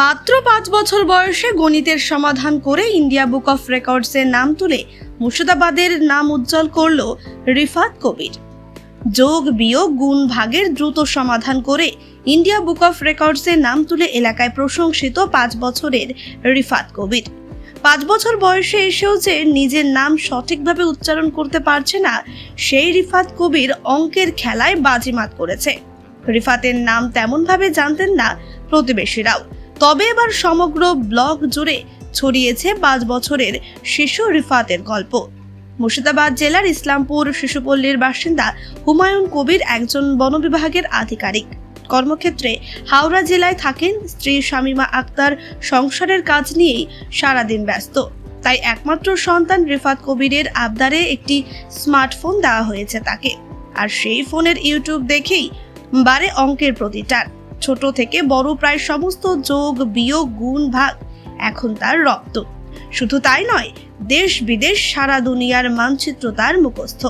মাত্র পাঁচ বছর বয়সে গণিতের সমাধান করে ইন্ডিয়া বুক অফ রেকর্ডসের নাম তুলে মুর্শিদাবাদের নাম উজ্জ্বল করল রিফাত কবির। যোগ বিয়োগ গুণ ভাগের দ্রুত সমাধান করে ইন্ডিয়া বুক অফ রেকর্ডসের নাম তুলে এলাকায় প্রশংসিত পাঁচ বছরের রিফাত কবির। পাঁচ বছর বয়সে এসেও যে নিজের নাম সঠিকভাবে উচ্চারণ করতে পারছে না, সেই রিফাত কবির অঙ্কের খেলায় বাজিমাত করেছে। রিফাতের নাম তেমনভাবে জানতেন না প্রতিবেশীরাও। তবে এবার সমগ্র ব্লক জুড়ে ছড়িয়েছে পাঁচ বছরের শিশু রিফাতের গল্প। মুর্শিদাবাদ জেলার ইসলামপুর শিশুপল্লীর বাসিন্দা হুমায়ুন কবির একজন বন বিভাগের আধিকারিক। কর্মক্ষেত্রে হাওড়া জেলায় থাকেন স্ত্রী শামিমা আক্তার। সংসারের কাজ নিয়েই সারাদিন ব্যস্ত। তাই একমাত্র সন্তান রিফাত কবিরের আবদারে একটি স্মার্টফোন দেওয়া হয়েছে তাকে। আর সেই ফোনের ইউটিউব দেখেই বারে অঙ্কের প্রতি টান। ছোট থেকে বড় প্রায় সমস্ত যোগ, বিয়োগ, গুণ, ভাগ এখন তার রক্ত। শুধু তাই নয়, দেশ বিদেশ সারা দুনিয়ার মানচিত্র তার মুখস্থ।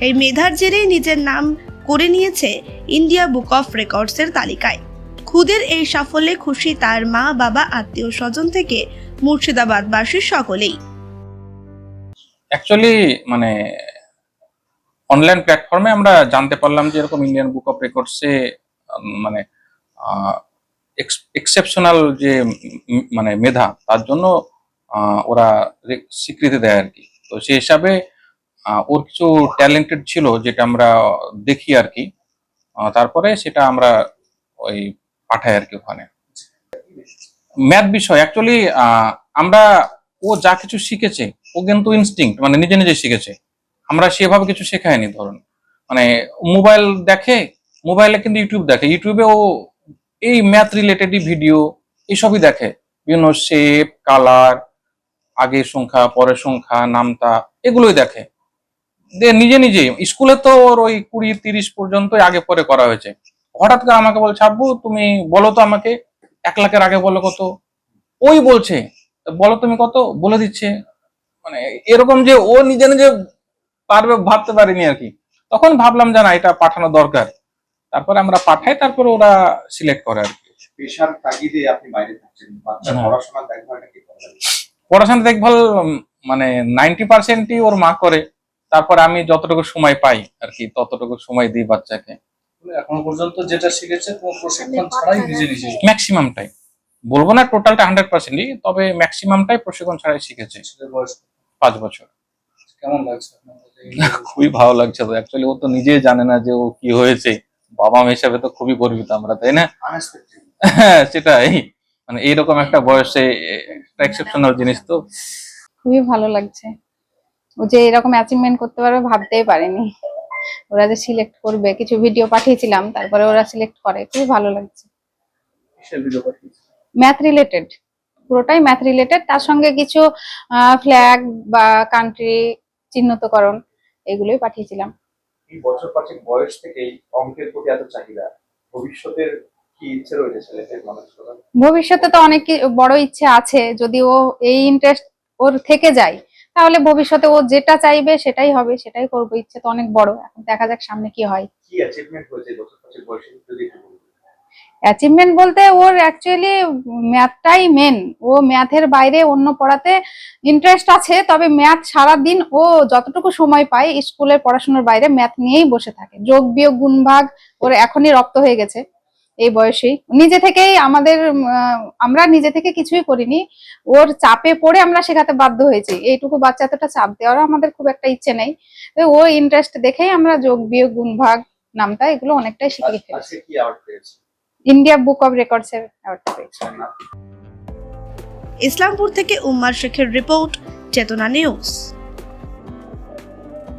এই মেধার জেরেই নিজের নাম করে নিয়েছে ইন্ডিয়া বুক অফ রেকর্ডসের তালিকায়। খুদের এই সাফল্যে খুশি তার মা, বাবা, আত্মীয় স্বজন থেকে মুর্শিদাবাদবাসী সকলেই। অ্যাকচুয়ালি মানে অনলাইন প্ল্যাটফর্মে আমরা জানতে পারলাম যে এরকম ইন্ডিয়ান বুক অফ রেকর্ডসে মানে এক্সেপশনাল যে মানে মেধা, তার জন্য ওরা স্বীকৃতি দেয় আর কি। তো সেই হিসাবে ওর কিছু ট্যালেন্টেড ছিল যেটা আমরা দেখি আর কি। তারপরে সেটা আমরা ওই পাঠাই আর কি ওখানে। ম্যাথ বিষয় অ্যাকচুয়ালি আমরা, ও যা কিছু শিখেছে, ও কিন্তু ইনস্টিংক্ট মানে নিজে নিজে শিখেছে। আমরা সেভাবে কিছু শেখায়নি, ধরুন। মানে মোবাইল দেখে মোবাইলে কিন্তু ইউটিউব দেখে। ইউটিউবে ও এই ম্যাথ রিলেটেডই ভিডিও এসবই দেখে। বিভিন্ন শেপ কালার আগের সংখ্যা, পরের সংখ্যা, নামতা, এগুলোই দেখে। যে নিজে নিজে স্কুলে তো ওর ওই কুড়ি, তিরিশ পর্যন্তই আগে পরে করা হয়েছে। হঠাৎ করে আমাকে বলছে, আব্বু, তুমি বলো তো আমাকে, এক লাখের আগে বলো কত? ওই বলছে বলো তুমি কত? বলে দিচ্ছে। মানে এরকম যে ও নিজে নিজে পারবে, ভাবতে পারিনি আর কি। তখন ভাবলাম যে না, এটা পাঠানো দরকার। তারপরে আমরা পাঠাই তারপরে ওরা সিলেক্ট করে আর কি। পেশার তাগিদে আপনি বাইরে থাকছেন বাচ্চার হ্যাঁ। পড়াশোনা দেখভালটা কি করবেন পড়াশোনা দেখভাল মানে নাইনটি পার্সেন্টই ওর মা করে তারপরে আমি যতটুকু সময় পাই আর কি ততটুকু সময় দিই বাচ্চাকে। এখনও পর্যন্ত যেটা শিখেছে কোনো প্রশিক্ষণ ছাড়াই নিজে নিজে ম্যাক্সিমামটাই বলব না টোটালটা হান্ড্রেড পার্সেন্টই তবে ম্যাক্সিমামটাই প্রশিক্ষণ ছাড়াই শিখেছে। বয়স পাঁচ বছর। কেমন লাগছে খুবই ভালো লাগছে তো। অ্যাকচুয়ালি ও তো নিজেই জানে না যে ও কি হয়েছে। বাবা মা হিসাবে তো খুবই গর্বিত আমরা তাই না? হ্যাঁ সেটাই। মানে এইরকম একটা বয়সে একটা এক্সেপশনাল জিনিস তো। খুবই ভালো লাগছে। ও যে এরকম অ্যাচিভমেন্ট করতে পারবে ভাবতেই পারেনি। ওরা যে সিলেক্ট করবে কিছু ভিডিও পাঠিয়েছিলাম তারপরে ওরা সিলেক্ট করে। খুবই ভালো লাগছে। কিসের ভিডিও পাঠিয়েছে? ম্যাথ রিলেটেড পুরোটাই ম্যাথ রিলেটেড তার সঙ্গে কিছু ফ্ল্যাগ বা কান্ট্রি চিহ্নিতকরণ এগুলোই পাঠিয়েছিলাম। এই বছর পাঁচেক বয়স থেকেই অঙ্কের প্রতি এত চাহিদা। ভবিষ্যতের কি ইচ্ছে রয়েছে ছেলেদের মানুষ ভবিষ্যতে তো অনেক বড় ইচ্ছে আছে। যদি ও এই ইন্টারেস্ট ওর থেকে যায় তাহলে ভবিষ্যতে ও যেটা চাইবে সেটাই হবে সেটাই করব। ইচ্ছে তো অনেক বড়। এখন দেখা যাক সামনে কি হয়। কি অ্যাচিভমেন্ট হয়েছে বছর পাঁচেক বয়সে? যদি। অ্যাচিভমেন্ট বলতে ওর অ্যাকচুয়ালি ম্যাথটাই মেন ও ম্যাথের বাইরে অন্য পড়াতে ইন্টারেস্ট আছে তবে ম্যাথ সারাদিন ও যতটুকু সময় পায় স্কুলের পড়াশোনার বাইরে ম্যাথ নিয়েই বসে থাকে। যোগ বিয়োগ গুণ ভাগ ওর এখনই রপ্ত হয়ে গেছে এই বয়সেই। নিজে থেকেই আমাদের আমরা নিজে থেকে কিছুই করিনি। ওর চাপে পড়ে আমরা শেখাতে বাধ্য হয়েছি। এইটুকু বাচ্চা এতটা চাপ দেওয়ারও আমাদের খুব একটা ইচ্ছে নেই। ও ইন্টারেস্ট দেখেই আমরা যোগ বিয়োগ গুণ ভাগ নামটা এগুলো অনেকটাই আজ- ফেলেছি। ইন্ডিয়া বুক অফ রেকর্ডস এর ইসলামপুর থেকে উম্মার শেখের রিপোর্ট চেতনা নিউজ।